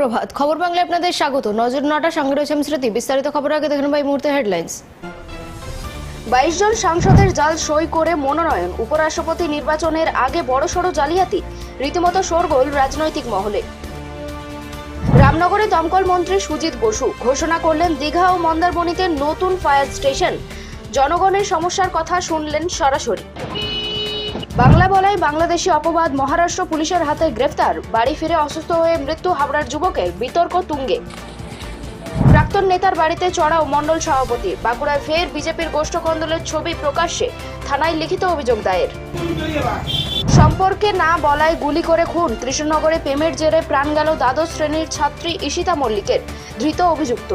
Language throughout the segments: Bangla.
সুপ্রভাত। খবর বাংলায় আপনাদের স্বাগত। নজর নটা, সঙ্গে রয়েছে আমি স্মৃতি বিস্তারিত খবর আগে দেখুন ভাই মুহূর্তে হেডলাইন্স বাইশ জন সাংসদের জাল সই করে মনোনয়ন। উপরাষ্ট্রপতি নির্বাচনের আগে বড়সড় জালিয়াতি। রীতিমতো শোরগোল রাজনৈতিক মহলে। রামনগরে দমকল মন্ত্রী সুজিত বসু ঘোষণা করলেন, দীঘা ও মন্দারমণিতে নতুন ফায়ার স্টেশন। জনগণের সমস্যার কথা শুনলেন সরাসরি। বাংলা বলাই বাংলাদেশি অপবাদ, মহারাষ্ট্র পুলিশের হাতে গ্রেফতার। বাড়ি ফিরে অসুস্থ হয়ে মৃত্যু হাবড়ার যুবকের বিতর্ক তুঙ্গে। প্রাক্তন নেতার বাড়িতে চড়াও মণ্ডল সভাপতি। বাঁকুড়ায় ফের বিজেপির গোষ্ঠ কন্দলের ছবি প্রকাশ্যে, থানায় লিখিত অভিযোগ দায়ের। সম্পর্কে না বলায় গুলি করে খুন। কৃষ্ণনগরে প্রেমের জেরে প্রাণ গেল দ্বাদশ শ্রেণির ছাত্রী ঈশিতা মল্লিকের। ধৃত অভিযুক্ত।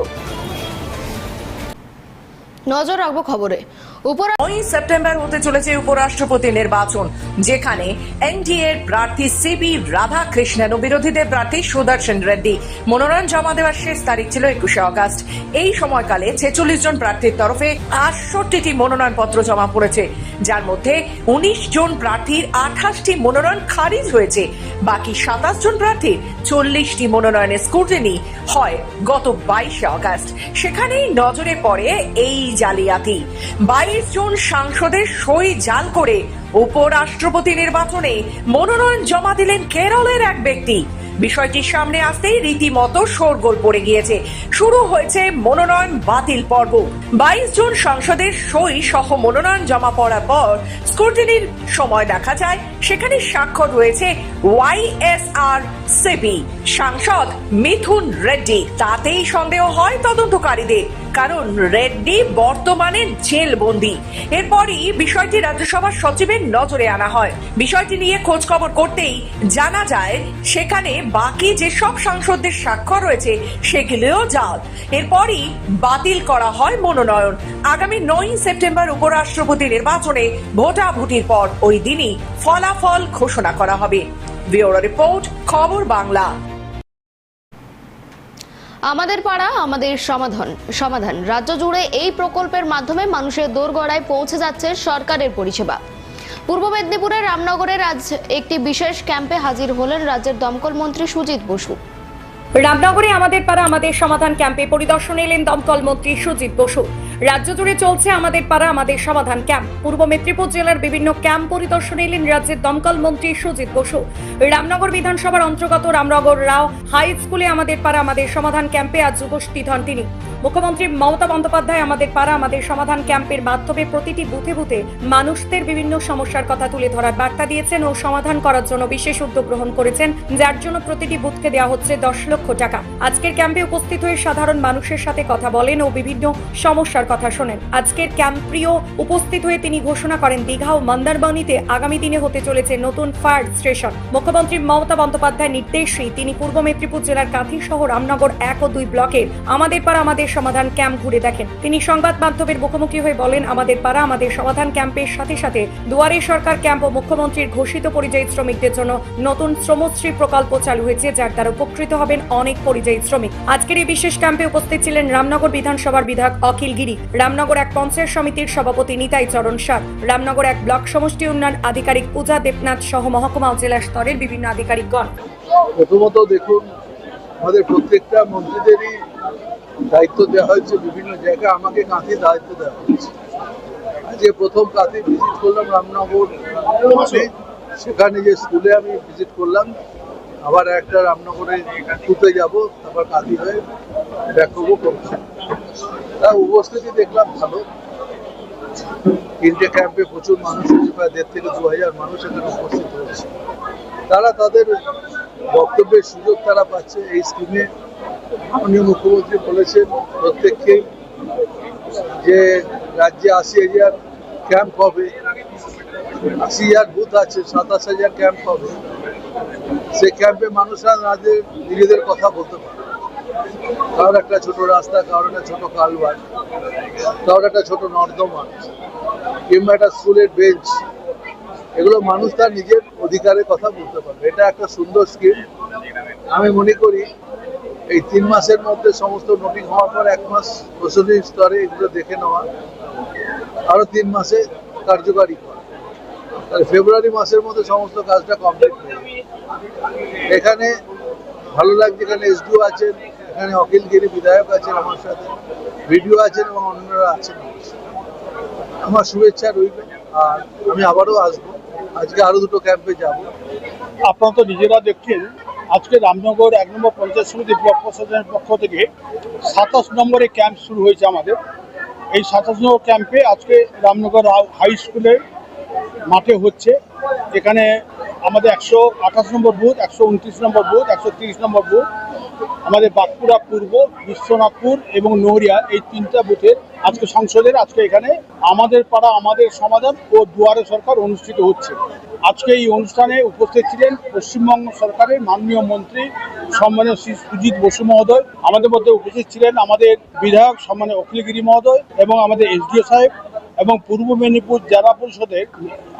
নজর রাখব খবরে। নয় সেপ্টেম্বর হতে চলেছে উপরাষ্ট্রপতি নির্বাচন, যেখানে এনডিএর প্রার্থী সিবি রাধাকৃষ্ণন ও বিরোধীদের প্রার্থী সুদর্শন রেড্ডি। মনোনয়ন জমা দেওয়ার শেষ তারিখ ছিল একুশে অগস্ট এই সময়কালে ছেচল্লিশ জন প্রার্থীর তরফে আটষট্টিটি মনোনয়নপত্র জমা পড়েছে। যার মধ্যে উনিশ জন প্রার্থীর আঠাশটি মনোনয়ন খারিজ হয়েছে। বাকি সাতাশ জন প্রার্থীর চল্লিশটি মনোনয়নের স্কুটিনি হয় গত বাইশে অগস্ট সেখানেই নজরে পড়ে এই জালিয়াতি। বাইশ জন সাংসদের সই জাল করে উপরাষ্ট্রপতি নির্বাচনে মনোনয়ন জমা দিলেন কেরলের এক ব্যক্তি। বিষয়টি সামনে আসতেই রীতিমতো শোরগোল পড়ে গিয়েছে। শুরু হয়েছে মনোনয়ন বাতিল পর্ব। বাইশ জন সাংসদের সই সহ মনোনয়ন জমা পড়ার পর স্ক্রুটিনির সময় দেখা যায়। সেখানে স্বাক্ষর রয়েছে ওয়াইএসআর সিপি সাংসদ মিথুন রেড্ডি। তাতেই সন্দেহ হয় তদন্তকারীদের। কারণ রেড্ডি বর্তমানে জেলবন্দি। এরপরই বিষয়টি রাজ্যসভার সচিবের নজরে আনা হয়। বিষয়টি নিয়ে খোঁজ খবর করতেই জানা যায়, সেখানে বাকি যেসব সাংসদদের স্বাক্ষর রয়েছে, সেগুলিও জাল। এরপরই বাতিল করা হয় মনোনয়ন। আগামী নয় সেপ্টেম্বর উপরাষ্ট্রপতি নির্বাচনে ভোটাভুটির পর ওই দিনই ফলাফল ঘোষণা করা হবে। ব্যুরো রিপোর্ট, খবর বাংলা। আমাদের পাড়া, আমাদের সমাধান সমাধান। রাজ্য জুড়ে এই প্রকল্পের মাধ্যমে মানুষের দোরগড়ায় পৌঁছে যাচ্ছে সরকারের পরিষেবা। পূর্ব মেদিনীপুরের রামনগরের আজ একটি বিশেষ ক্যাম্পে হাজির হলেন রাজ্যের দমকল মন্ত্রী সুজিত বসু। রামনগরে আমাদের পাড়া, আমাদের সমাধান ক্যাম্পে পরিদর্শনে এলেন দমকল মন্ত্রী সুজিত বসু। রাজ্য জুড়ে চলছে আমাদের পাড়া, আমাদের সমাধান ক্যাম্প। পূর্ব মেদিনীপুর জেলার বিভিন্ন ক্যাম্প পরিদর্শনে এলেন রাজ্যের দমকল মন্ত্রী সুজিত বসু। রামনগর বিধানসভার অন্তর্গত রামনগর রাও হাই স্কুলে আমাদের পাড়া, আমাদের সমাধান ক্যাম্পে আজ উপস্থিত হন তিনি। মুখ্যমন্ত্রী মমতা বন্দ্যোপাধ্যায় আমাদের পাড়া, আমাদের সমাধান ক্যাম্পের মাধ্যমে প্রতিটি বুথে বুথে মানুষদের বিভিন্ন সমস্যার কথা তুলে ধরার বার্তা দিয়েছেন ও সমাধান করার জন্য বিশেষ উদ্যোগ গ্রহণ করেছেন, যার জন্য প্রতিটি বুথকে দেওয়া হচ্ছে দশ লক্ষ টাকা। আজকের ক্যাম্পে উপস্থিত হয়ে সাধারণ মানুষের সাথে কথা বলেন ও বিভিন্ন সমস্যার কথা শোনেন। আজকের ক্যাম্প্রিয় উপস্থিত হয়ে তিনি ঘোষণা করেন, দীঘা ও মন্দারবাণীতে আগামী দিনে হতে চলেছে নতুন ফায়ার স্টেশন। মুখ্যমন্ত্রী মমতা বন্দ্যোপাধ্যায় নির্দেশেই তিনি পূর্ব মেদিনীপুর জেলার কাঁথি সহ রামনগর এক ও দুই ব্লকের আমাদের পাড়া, আমাদের সমাধান ক্যাম্প ঘুরে দেখেন। তিনি সংবাদ মাধ্যমের মুখোমুখি হয়ে বলেন, আমাদের পাড়া, আমাদের সমাধান ক্যাম্পের সাথে সাথে দুয়ারে সরকার ক্যাম্প ও মুখ্যমন্ত্রীর ঘোষিত পরিযায়ী শ্রমিকদের জন্য নতুন শ্রমশ্রী প্রকল্প চালু হয়েছে, যার দ্বারা উপকৃত হবেন অনেক পরিযায়ী শ্রমিক। আজকের এই বিশেষ ক্যাম্পে উপস্থিত ছিলেন রামনগর বিধানসভার বিধায়ক অখিল গিরি, রামনগর এক পঞ্চায়েত সমিতির সভাপতি নিতাই চরণ সার, রামনগর এক ব্লক সমষ্টি উন্নয়ন আধিকারিক পূজা দেবনাথ সহ মহকুমা ও জেলা স্তরের বিভিন্ন আধিকারিকগণ। প্রথমত দেখুন, আমাদের প্রত্যেকটা মন্ত্রীদেরই দায়িত্ব দেওয়া হয়েছে, বিভিন্ন জায়গায় আমাকে কাঁথি দায়িত্ব দেওয়া হয়েছে। আজকে প্রথম কাঁথি ভিজিট করলাম রামনগর, সেখানে যে স্কুলে আমি ভিজিট করলাম আবার একটা রামনগরে ঘুরতে যাব, তারপর কাঁথি হয়ে ব্যাক করব কলকাতা। তা উপস্থিতি দেখলাম ভালো। তিনটে ক্যাম্পে প্রচুর মানুষ হয়েছে, প্রায় দেড় থেকে দু হাজার মানুষ এখানে উপস্থিত হয়েছে। তারা তাদের বক্তব্যের সুযোগ তারা পাচ্ছে এই স্কিমে মাননীয় মুখ্যমন্ত্রী বলেছেন প্রত্যেককে যে রাজ্যে আশি হাজার ক্যাম্প হবে, আশি হাজার বুথ আছে, সাতাশ হাজার ক্যাম্প হবে সেই ক্যাম্পে মানুষরা তাদের নিজেদের কথা বলতে পারে। কারোর একটা ছোট রাস্তা কারোর একটা ছোট কালবার কারোর একটা ছোট নর্দমা কিংবা একটা স্কুলের বেঞ্চ এগুলো মানুষ তার নিজের অধিকারের কথা বলতে পারবে। এটা একটা সুন্দর স্কিম আমি মনে করি এই তিন মাসের মধ্যে সমস্ত নোটিং হওয়ার পর এক মাস প্রশাসনিক স্তরে এগুলো দেখে নেওয়া আরও তিন মাসে কার্যকারী করা। ফেব্রুয়ারি মাসের মধ্যে সমস্ত কাজটা কমপ্লিট এখানে ভালো লাগছে, এখানে এসডিও আছেন, এখানে অখিলগিরি বিধায়ক আছেন আমার সাথে ভিডিও আছেন এবং অন্যরা আছেন আমার শুভেচ্ছা রইল, আর আমি আবারও আসব। আজকে আরও দুটো ক্যাম্পে যাব। আপনারা তো নিজেরা দেখছেন, আজকে রামনগর এক নম্বর পঞ্চায়েত সমিতি ব্লক প্রশাসনের পক্ষ থেকে সাতাশ নম্বরে ক্যাম্প শুরু হয়েছে আমাদের। এই সাতাশ নম্বর ক্যাম্পে আজকে রামনগর হাই স্কুলের মাঠে হচ্ছে এখানে আমাদের একশো আঠাশ নম্বর বুথ, একশো উনত্রিশ নম্বর বুথ, একশো তিরিশ নম্বর বুথ, আমাদের বাঁকুড়া পূর্ব, বিশ্বনাথপুর এবং নড়িয়া, এই তিনটা বুথের আজকে সংসদের, আজকে এখানে আমাদের পাড়া, আমাদের সমাধান ও দুয়ারে সরকার অনুষ্ঠিত হচ্ছে। আজকে এই অনুষ্ঠানে উপস্থিত ছিলেন পশ্চিমবঙ্গ সরকারের মাননীয় মন্ত্রী সম্মানীয় শ্রী সুজিত বসু মহোদয়, আমাদের মধ্যে উপস্থিত ছিলেন আমাদের বিধায়ক সম্মানীয় অখিলগিরি মহোদয় এবং আমাদের এসডিও সাহেব এবং পূর্ব মেদিনীপুর জেলা পরিষদের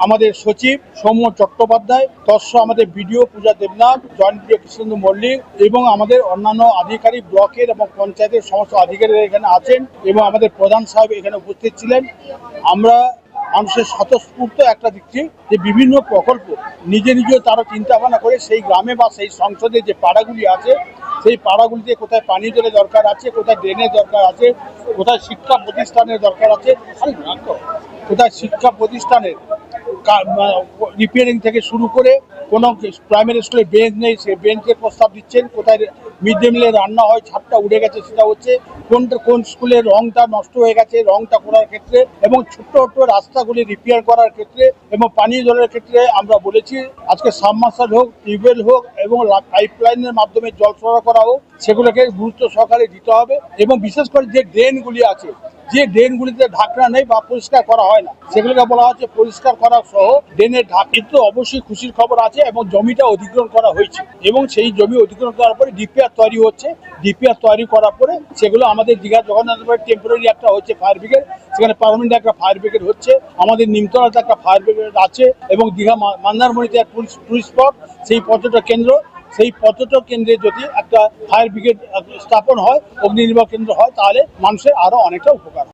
আমাদের সচিব সৌম্য চট্টোপাধ্যায়, তৎস আমাদের BDO Puja Debnath, joint BDO Krishnendu Mallick এবং আমাদের অন্যান্য আধিকারিক ব্লকের এবং পঞ্চায়েতের সমস্ত আধিকারিকরা এখানে আছেন এবং আমাদের প্রধান সাহেব এখানে উপস্থিত ছিলেন। আমরা মানুষের স্বতঃস্ফূর্ত একটা দিচ্ছি যে বিভিন্ন প্রকল্প নিজে নিজে তারা চিন্তা ভাবনা করে সেই গ্রামে বা সেই সংসদে যে পাড়াগুলি আছে, সেই পাড়াগুলিতে কোথায় পানীয় জলের দরকার আছে, কোথায় ড্রেনের দরকার আছে, কোথায় শিক্ষা প্রতিষ্ঠানের দরকার আছে কোথায় শিক্ষা প্রতিষ্ঠানের রিপেয়ারিং থেকে শুরু করে কোনো প্রাইমারি স্কুলে বেঞ্চ নেই, সে বেঞ্চের প্রস্তাব দিচ্ছেন, কোথায় মিড ডে মিলে রান্না হয়, ছাদটা উড়ে গেছে, সেটা হচ্ছে কোনটা কোন স্কুলের রংটা নষ্ট হয়ে গেছে, রংটা করার ক্ষেত্রে এবং ছোট্ট ছোট্ট রাস্তাগুলি রিপেয়ার করার ক্ষেত্রে এবং পানীয় জলের ক্ষেত্রে আমরা বলেছি, আজকে সাবমার্সাল হোক টিউবওয়েল হোক এবং পাইপ লাইনের মাধ্যমে জল সরবরাহ করা হোক, সেগুলোকে গুরুত্ব সহকারে দিতে হবে এবং বিশেষ করে যে ড্রেনগুলি আছে যে ড্রেনগুলিতে ঢাকনা নেই বা পরিষ্কার করা হয় না, সেগুলোকে বলা হচ্ছে পরিষ্কার করা সহ ড্রেনের ঢাক। কিন্তু অবশ্যই খুশির খবর আছে এবং জমিটা অধিগ্রহণ করা হয়েছে এবং সেই জমি অধিগ্রহণ করার পরে ডিপিআর তৈরি হচ্ছে। ডিপিআর তৈরি করার পরে সেগুলো আমাদের দীঘা জগন্নাথ টেম্পোরারি একটা হচ্ছে ফায়ার ব্রিগেড সেখানে পারমানেন্ট একটা ফায়ার ব্রিগেড হচ্ছে। আমাদের নিমতলাতে একটা ফায়ার ব্রিগেড আছে এবং দীঘা মন্দারমণিতে এক টুরিস্ট স্পট সেই পর্যটক কেন্দ্র। সেই পর্যটক কেন্দ্রে যদি একটা ফায়ার ব্রিগেড স্থাপন হয় অগ্নি নির্বাহ কেন্দ্র হয়, তাহলে মানুষের আরও অনেকটা উপকার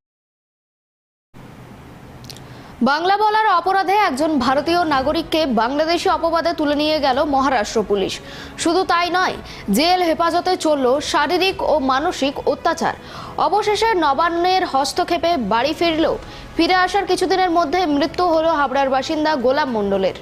বাংলা বলার অপরাধে একজন ভারতীয় নাগরিককে বাংলাদেশি অপবাদে তুলে নিয়ে গেল মহারাষ্ট্র পুলিশ। শুধু তাই নয়, জেল হেফাজতে চলল শারীরিক ও মানসিক অত্যাচার। অবশেষে নবান্নের হস্তক্ষেপে বাড়ি ফিরলেও, ফিরে আসার কিছুদিনের মধ্যে মৃত্যু হল হাবড়ার বাসিন্দা গোলাম মণ্ডলের।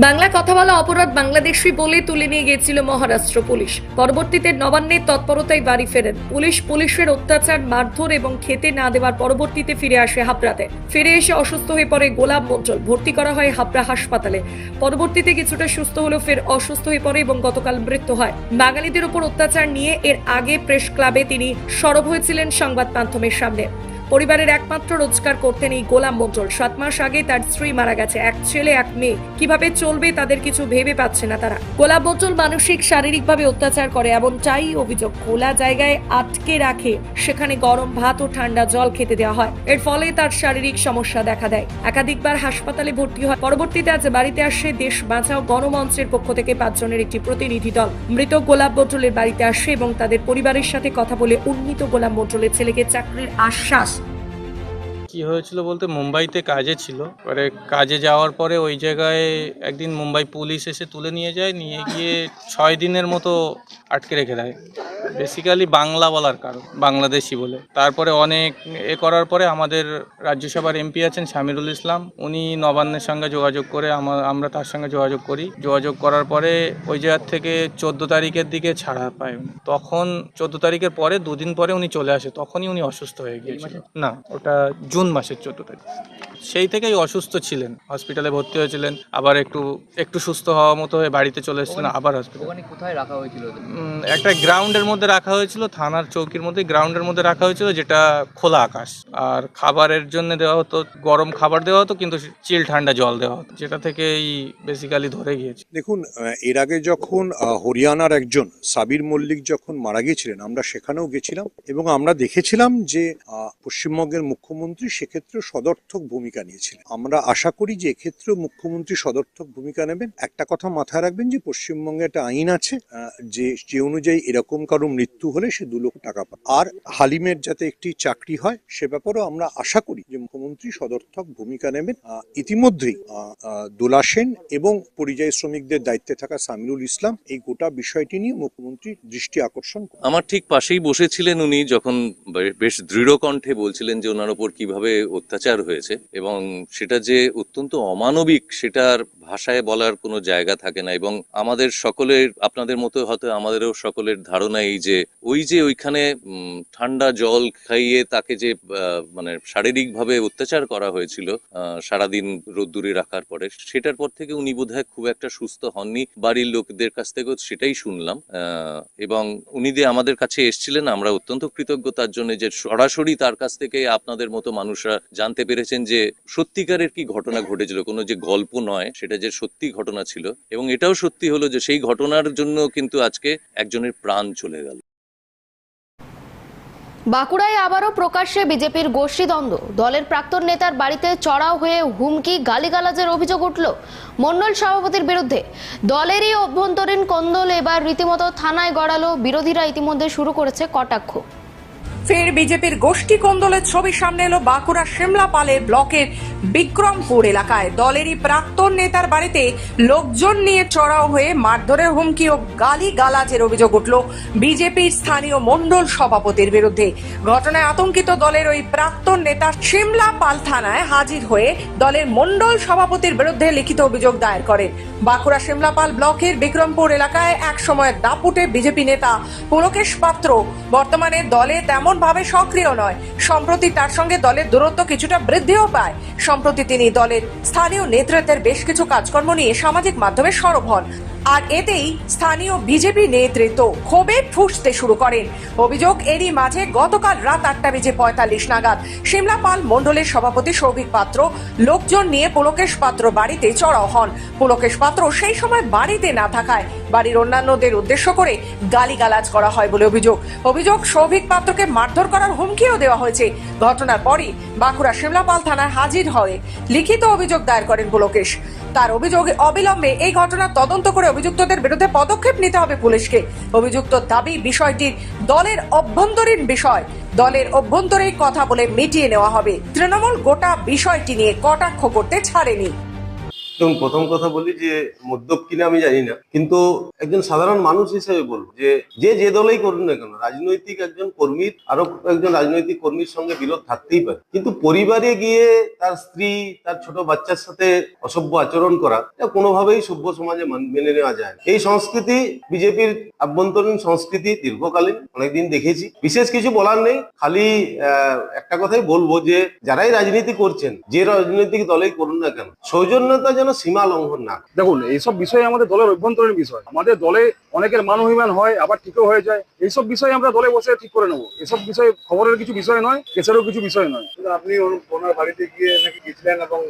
বাংলা কথা বলা অপরাধ বাংলাদেশি বলে তুলে নিয়ে গিয়েছিল মহারাষ্ট্র পুলিশ। পরবর্তীতে নবান্নের তৎপরতায় বাড়ি ফেরেন। পুলিশ পুলিশের অত্যাচার, মারধর এবং খেতে না দেওয়ার পরবর্তীতে ফিরে আসে হাবড়াতে। ফিরে এসে অসুস্থ হয়ে পড়ে গোলাপ মঞ্চল ভর্তি করা হয় হাবড়া হাসপাতালে। পরবর্তীতে কিছুটা সুস্থ হলেও ফের অসুস্থ হয়ে পড়ে এবং গতকাল মৃত্যু হয়। বাঙালিদের উপর অত্যাচার নিয়ে এর আগে প্রেস ক্লাবে তিনি সরব হয়েছিলেন সংবাদ মাধ্যমের সামনে। পরিবারের একমাত্র রোজগার করতেন এই গোলাম মন্ডল সাত মাস আগে তার স্ত্রী মারা গেছে, এক ছেলে, এক মেয়ে। কীভাবে চলবে তাদের কিছু ভেবে পাচ্ছে না তারা। গোলাম মন্ডল মানসিক, শারীরিকভাবে অত্যাচার করে এবং এমনটাই অভিযোগ। খোলা জায়গায় আটকে রাখে, সেখানে গরম ভাত ও ঠান্ডা জল খেতে দেওয়া হয়। এর ফলে তার শারীরিক সমস্যা দেখা দেয়। একাধিকবার হাসপাতালে ভর্তি হয়। পরবর্তীতে আজ বাড়িতে আসে দেশ বাঁচাও গণমঞ্চের পক্ষ থেকে পাঁচজনের একটি প্রতিনিধি দল। মৃত গোলাপ মন্ডলের বাড়িতে আসে এবং তাদের পরিবারের সাথে কথা বলে উন্নীত গোলাম মন্ডলের ছেলেকে চাকরির আশ্বাস কি হয়েছিল বলতে মুম্বাইতে কাজে ছিল। এবারে কাজে যাওয়ার পরে ওই জায়গায় একদিন মুম্বাই পুলিশ এসে তুলে নিয়ে যায় নিয়ে গিয়ে ছয় দিনের মতো আটকে রেখে দেয়। বেসিক্যালি বাংলা বলার কারণ বাংলাদেশি বলে। তারপরে অনেক এ করার পরে আমাদের রাজ্যসভার এমপি আছেন শামিরুল ইসলাম। উনি নবান্নের সঙ্গে যোগাযোগ করে আমা- আমরা তার সঙ্গে যোগাযোগ করি। যোগাযোগ করার পরে ওই জায়গার থেকে চোদ্দ তারিখের দিকে ছাড়া পায়। তখন চোদ্দ তারিখের পরে দুদিন পরে উনি চলে আসে। তখনই উনি অসুস্থ হয়ে গিয়েছিল। না ওটা জুন মাসের চোদ্দ তারিখ। সেই থেকেই অসুস্থ ছিলেন হসপিটালে ভর্তি হয়েছিলেন আবার একটু একটু সুস্থ হওয়া মতো হয়ে বাড়িতে চলে এসেছিলেন আবার হসপিটাল ওখানে কোথায় রাখা হয়েছিল একটা গ্রাউন্ডের মধ্যে রাখা হয়েছিল থানার চৌকির মধ্যে গ্রাউন্ডের মধ্যে রাখা হয়েছিল যেটা খোলা আকাশ। আর খাবারের জন্য দেওয়া হতো গরম খাবার দেওয়া হতো কিন্তু চিল ঠান্ডা জল দেওয়া হতো যেটা থেকেই বেসিক্যালি ধরে গিয়েছে। দেখুন আহ, এর আগে যখন হরিয়ানার একজন সাবির মল্লিক যখন মারা গিয়েছিলেন আমরা সেখানেও গেছিলাম এবং আমরা দেখেছিলাম যে পশ্চিমবঙ্গের মুখ্যমন্ত্রী সেক্ষেত্রে সদর্থক ভূমিকা নিয়েছিলেন। আমরা আশা করি যে এক্ষেত্রেও মুখ্যমন্ত্রী সদর্থক ভূমিকা নেবেন। একটা কথা মাথায় রাখবেন যে পশ্চিমবঙ্গে একটা আইন আছে যে যে অনুযায়ী এরকম কারও মৃত্যু হলে সে দু লক্ষ টাকা পায় আর হালিমের যাতে একটি চাকরি হয়, সে ব্যাপারেও আমরা আশা করি যে মুখ্যমন্ত্রী সদর্থক ভূমিকা নেবেন। ইতিমধ্যেই দোলা সেন এবং পরিযায়ী শ্রমিকদের দায়িত্বে থাকা সামিরুল ইসলাম এই গোটা বিষয়টি নিয়ে মুখ্যমন্ত্রী দৃষ্টি আকর্ষণ। আমার ঠিক পাশেই বসেছিলেন উনি যখন বেশ দৃঢ় কণ্ঠে বলছিলেন যে ওনার ওপর কীভাবে অত্যাচার হয়েছে এবং সেটা যে অত্যন্ত অমানবিক সেটার ভাষায় বলার কোনো জায়গা থাকে না এবং আমাদের সকলের, আপনাদের মতো হয়তো আমাদেরও সকলের ধারণা এই যে, ওই যে ওইখানে ঠান্ডা জল খাইয়ে তাকে যে মানে শারীরিকভাবে অত্যাচার করা হয়েছিল সারাদিন রোদ্দুরে রাখার পরে, সেটার পর থেকে উনি বোধহয় খুব একটা সুস্থ হননি। বাড়ির লোকদের কাছ থেকেও সেটাই শুনলাম এবং উনি যে আমাদের কাছে এসেছিলেন, আমরা অত্যন্ত কৃতজ্ঞতার জন্য যে সরাসরি তার কাছ থেকে আপনাদের মতো মানুষরা জানতে পেরেছেন যে সত্যিকারের কি ঘটনা ঘটেছিল, কোনো যে গল্প নয়, সেটা যে সত্যি ঘটনা ছিল। এবং এটাও সত্যি হলো যে সেই ঘটনার জন্য কিন্তু আজকে একজনের প্রাণ চলে গেল। বাঁকুড়ায় আবারও প্রকাশ্যে বিজেপির গোষ্ঠীদ্বন্দ্ব দলের প্রাক্তন নেতার বাড়িতে চড়াও হয়ে হুমকি, গালিগালাজের অভিযোগ উঠল মন্ডল সভাপতির বিরুদ্ধে। দলেরই অভ্যন্তরীণ কন্দল এবার রীতিমতো থানায় গড়ালো। বিরোধীরা ইতিমধ্যে শুরু করেছে কটাক্ষ। ফের বিজেপির গোষ্ঠী কোন্দলের ছবি সামনে এলো বাঁকুড়া শিমলাপালের ব্লকের বিক্রমপুর এলাকায়। দলেরই প্রাক্তন নেতার বাড়িতে লোকজন নিয়ে চড়াও হয়ে মারধরের হুমকি ও গালি গালাজের অভিযোগ উঠল বিজেপির স্থানীয় মণ্ডল সভাপতির বিরুদ্ধে। ঘটনায় আতঙ্কিত দলের ওই প্রাক্তন নেতা শিমলা পাল থানায় হাজির হয়ে দলের মণ্ডল সভাপতির বিরুদ্ধে লিখিত অভিযোগ দায়ের করেন। বাঁকুড়া শিমলাপাল ব্লকের বিক্রমপুর এলাকায় এক সময় দাপুটে বিজেপি নেতা পুলকেশ পাত্র বর্তমানে দলে তেমন ভাবে সক্রিয় নয়। সম্প্রতি তার সঙ্গে দলের দূরত্ব কিছুটা বৃদ্ধিও পায়। সম্প্রতি তিনি দলের স্থানীয় নেতৃত্বের বেশ কিছু কাজকর্ম নিয়ে সামাজিক মাধ্যমে সরব হন। আর এতেই স্থানীয় বিজেপি নেতৃত্ব ক্ষোভে ফুসতে শুরু করেন। অভিযোগ এরই মাঝে গতকাল রাত আটটা বেজে পঁয়তাল্লিশ নাগাদ সিমলাপাল মণ্ডলের সভাপতি সৌভিক পাত্র লোকজন নিয়ে পুলকেশ পাত্র বাড়িতে চড়াও হন। পুলকেশ পাত্র সেই সময় বাড়িতে না থাকায় বাড়ির অন্যান্যদের উদ্দেশ্য করে গালিগালাজ করা হয় বলে অভিযোগ। অভিযোগ, সৌভিক পাত্রকে মারধর করার হুমকিও দেওয়া হয়েছে। ঘটনার পরই বাঁকুড়া শিমলাপাল থানায় হাজির হয়ে লিখিত অভিযোগ দায়ের করেন পুলকেশ। তার অভিযোগে অবিলম্বে এই ঘটনার তদন্ত করে অভিযুক্তদের বিরুদ্ধে পদক্ষেপ নিতে হবে পুলিশকে। অভিযুক্ত দাবি বিষয়টির দলের অভ্যন্তরীণ বিষয়। দলের অভ্যন্তরেই কথা বলে মিটিয়ে নেওয়া হবে। তৃণমূল গোটা বিষয়টি নিয়ে কটাক্ষ করতে ছাড়েনি। এবং প্রথম কথা বলি যে মদ্যপ কিনা আমি জানি না। কিন্তু একজন সাধারণ মানুষ হিসেবে বলব যে যে যে দলেই করুন না কেন, রাজনৈতিক একজন কর্মীর আরও একজন রাজনৈতিক কর্মীর সঙ্গে বিরোধ থাকতেই পারে। কিন্তু পরিবারে গিয়ে তার স্ত্রী, তার ছোট বাচ্চার সাথে অসভ্য আচরণ করা, এটা কোনোভাবেই সভ্য সমাজে মেনে নেওয়া যায় এই সংস্কৃতি বিজেপির আভ্যন্তরীণ সংস্কৃতি দীর্ঘকালীন, অনেকদিন দেখেছি। বিশেষ কিছু বলার নেই, খালি একটা কথাই বলব যে, যারাই রাজনীতি করছেন, যে রাজনৈতিক দলেই করুন না কেন, সৌজন্যতা যেন সীমা লঙ্ঘন না। দেখুন এইসব বিষয় আমাদের দলের অভ্যন্তরীণ বিষয়। আমাদের দলে অনেকের মান অভিমান হয় আবার ঠিকও হয়ে যায়। এইসব বিষয় আমরা দলে বসে ঠিক করে নেব। এসব বিষয় খবরের কিছু বিষয় নয় কেসেরও কিছু বিষয় নয়। আপনি ওনার বাড়িতে গিয়ে নাকি গেছিলেন এবং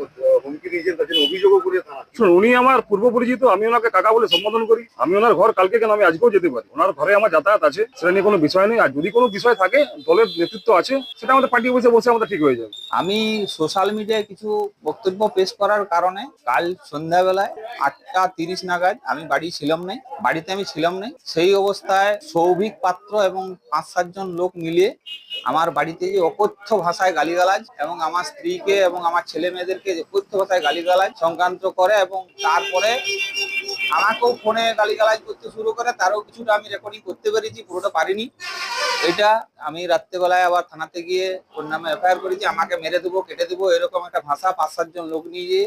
হুমকি দিয়েছেন তার জন্য অভিযোগও করে শুনুন উনি আমার পূর্ব পরিচিত আমি ওনাকে কাকা বলে সম্বোধন করি। আমি ওনার ঘর কালকে কেন আমি আজকেও যেতে পারি? ওনার ঘরে আমার যাতায়াত আছে সেটা নিয়ে কোনো বিষয় নেই। আর যদি কোনো বিষয় থাকে দলের নেতৃত্ব আছে সেটা আমাদের পার্টি বসে বসে আমাদের ঠিক হয়ে যাবে। আমি সোশ্যাল মিডিয়ায় কিছু বক্তব্য পেশ করার কারণে কাল সন্ধ্যাবেলায় আটটা তিরিশ নাগাদ আমি বাড়ি ছিলাম নাই, বাড়িতে আমি ছিলাম নাই। সেই অবস্থায় সৌভিক পাত্র এবং পাঁচ সাতজন লোক মিলিয়ে আমার বাড়িতে যে অকথ্য ভাষায় গালিগালাজ এবং আমার স্ত্রীকে এবং আমার ছেলে মেয়েদেরকে যে অকথ্য ভাষায় গালিগালাজ সংক্রান্ত করে এবং তারপরে আমাকেও ফোনে গালি গালিগালাজ করতে শুরু করে তারও কিছুটা আমি রেকর্ডিং করতে পেরেছি পুরোটা পারিনি। এটা আমি রাত্রেবেলায় আবার থানাতে গিয়ে ওর নামে এফআইআর করেছি আমাকে মেরে দেবো কেটে দেবো এরকম একটা ভাষা পাঁচ সাতজন লোক নিয়ে গিয়ে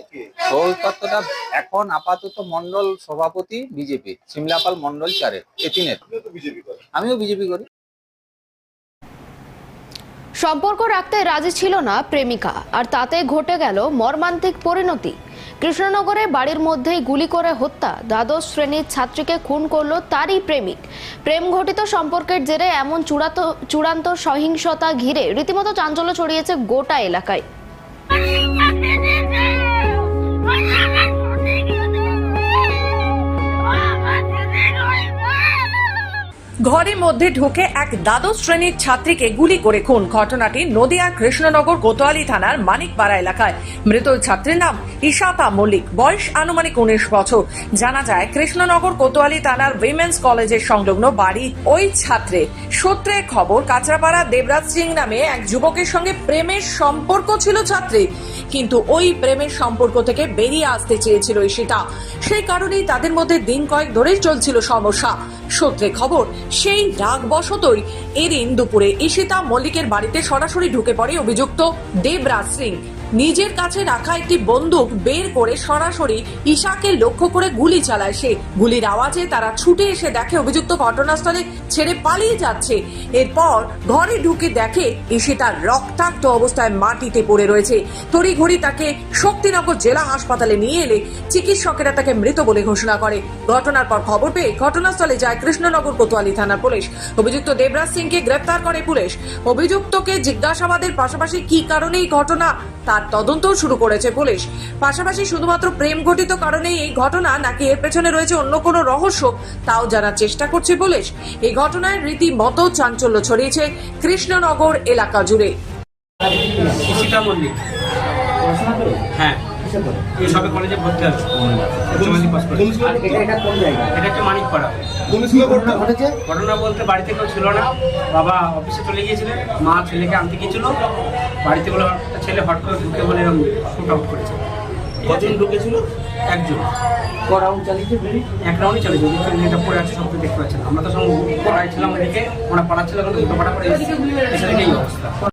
এখন আপাতত মন্ডল সভাপতি বিজেপি সিমলাপাল মন্ডল চারের এতিনের আমিও বিজেপি করি। সম্পর্ক রাখতে রাজি ছিল না প্রেমিকা আর তাতে ঘটে গেল মর্মান্তিক পরিণতি। কৃষ্ণনগরে বাড়ির মধ্যেই গুলি করে হত্যা। দ্বাদশ শ্রেণির ছাত্রীকে খুন করল তারই প্রেমিক। প্রেম ঘটিত সম্পর্কের জেরে এমন চূড়ান্ত চূড়ান্ত সহিংসতা ঘিরে রীতিমতো চাঞ্চল্য ছড়িয়েছে গোটা এলাকায়। ঘরের মধ্যে ঢুকে এক দ্বাদশ শ্রেণির ছাত্রীকে গুলি করে খুন। ঘটনাটি নদিয়া কৃষ্ণনগর কোতোয়ালি থানার মানিকপাড়া এলাকায়। মৃত ছাত্রীর নাম ইশাতা মল্লিক, বয়স আনুমানিক উনিশ বছর। জানা যায়, কৃষ্ণনগর কোতোয়ালি থানার উইমেন্স কলেজের সংলগ্ন বাড়ি ওই ছাত্রে। সূত্রে খবর, কাঁচরাপাড়া দেবরাজ সিং নামে এক যুবকের সঙ্গে প্রেমের সম্পর্ক ছিল ছাত্রী। কিন্তু ওই প্রেমের সম্পর্ক থেকে বেরিয়ে আসতে চেয়েছিল ঈশিতা। সেই কারণেই তাদের মধ্যে দিন কয়েক ধরেই চলছিল সমস্যা। সূত্রে খবর, সেই রাগবশতই এদিন দুপুরে ঈশিতা মল্লিকের বাড়িতে সরাসরি ঢুকে পড়ে অভিযুক্ত দেবরাজ সিং। নিজের কাছে রাখা একটি বন্দুক বের করে সরাসরি ঈশাকে লক্ষ্য করে গুলি চালায় সে। গুলির আওয়াজে তারা ছুটে এসে দেখে অভিযুক্ত ঘটনাস্থলে ছেড়ে পালিয়ে যাচ্ছে। এরপর ঘরে ঢুকে দেখে ঈশিতার রক্তাক্ত অবস্থায় মাটিতে পড়ে রয়েছে। তড়িঘড়ি তাকে শক্তিনগর জেলা হাসপাতালে নিয়ে এলে চিকিৎসকেরা তাকে মৃত বলে ঘোষণা করে। ঘটনার পর খবর পেয়ে ঘটনাস্থলে যায় কৃষ্ণনগর কোতোয়ালি থানার পুলিশ। অভিযুক্ত দেবরাজ সিংকে গ্রেপ্তার করে পুলিশ। অভিযুক্তকে জিজ্ঞাসাবাদের পাশাপাশি কি কারণে এই ঘটনা? তার তদন্ত শুরু করেছে পুলিশ। পাশাপাশি শুধুমাত্র প্রেম ঘটিত কারণেই এই ঘটনা নাকি এর পেছনে রয়েছে অন্য কোনো রহস্য, তাও জানার চেষ্টা করছে পুলিশ। এই ঘটনায় রীতিমতো চাঞ্চল্য ছড়িয়েছে কৃষ্ণনগর এলাকা জুড়ে। ঈশিতা এই সবে কলেজে ভর্তি আছে। এটা মানিকপাড়া। ঘটনা বলতে বাড়িতে কেউ ছিল না। বাবা অফিসে চলে গিয়েছিলেন। মা ছেলেকে আনতে গিয়েছিল। বাড়িতে বলে একটা ছেলে হট করে ঢুকে বলে এরকম শুট আউট করেছে। কজন ঢুকেছিল? একজন। এক রাউন্ডই চালিয়েছে। ওদিকে পড়ে আছে সব দেখতে পাচ্ছেন। আমরা তো সঙ্গে পড়াই ছিলাম এদিকে ওরা পাড়া ছিল কিন্তু দুটো পাড়া করে এসে এই অবস্থা।